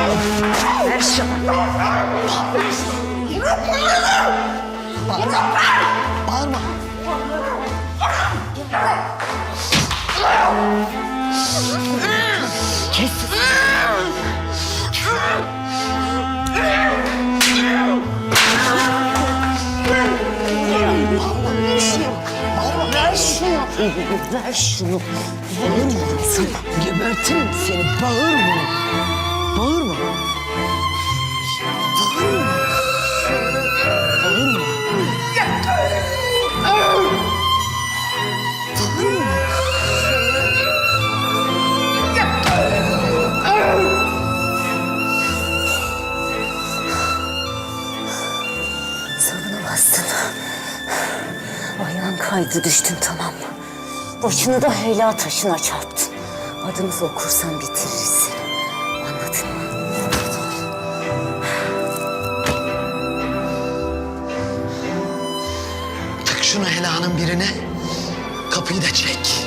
Ver şunu. Bağırma. Bağırma. Kes. Ver şunu. Ver şunu. Bağırma. Sana gebertirim seni. Bağırma. Bastın. Ayağın kaydı düştün tamam mı? Başını da helal taşına çarptın. Adımızı okursan bitiririz. Anladın mı? Tak şunu helanın birine. Kapıyı da çek.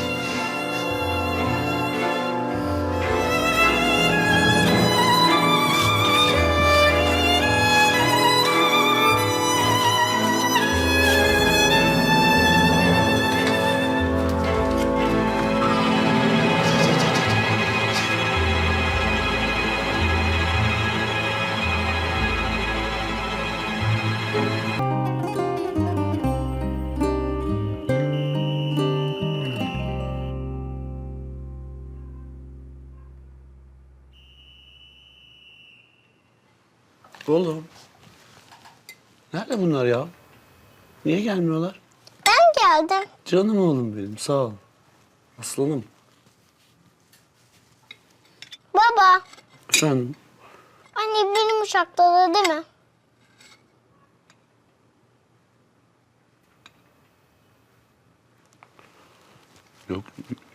Oğlum. Nerede bunlar ya? Niye gelmiyorlar? Ben geldim. Canım oğlum benim sağ ol. Aslanım. Baba, Efendim? anne benim uçakta değil mi? Yok,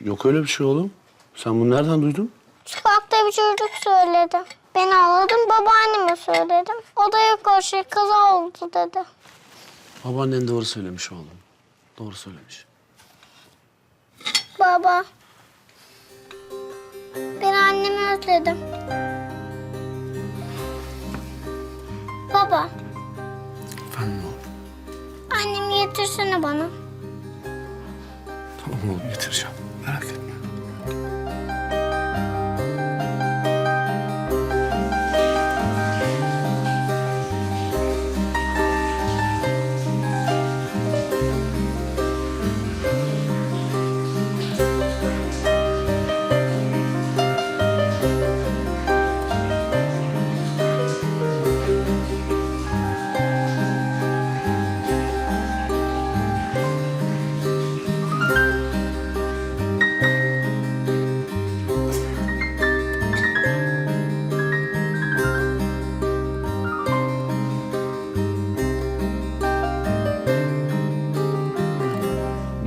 yok öyle bir şey oğlum. Sen bunu nereden duydun? Sokakta bir çocuk söyledi. Ben ağladım, babaanneme söyledim. O da yok o şey, kaza oldu dedi. Babaannen doğru söylemiş oğlum. Doğru söylemiş. Baba, ben annemi özledim. Baba, Efendim oğlum. annemi getirsene bana. Tamam oğlum getireceğim. Merak etme.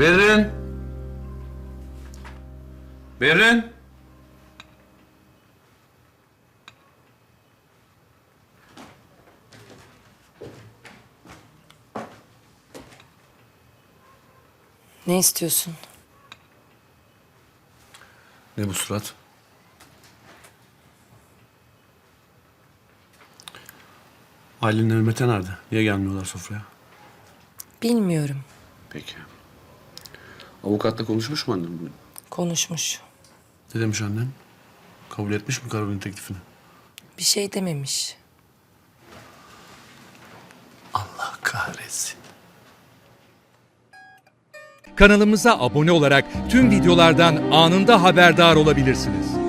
Berrin. Berrin. Ne istiyorsun? Ne bu surat? Aylin'le Mehmet'e nerede? Niye gelmiyorlar sofraya? Bilmiyorum. Peki. Avukatla konuşmuş mu annem bugün? Konuşmuş. Ne demiş annen? Kabul etmiş mi Karol'ün teklifini? Bir şey dememiş. Allah kahretsin. Kanalımıza abone olarak tüm videolardan anında haberdar olabilirsiniz.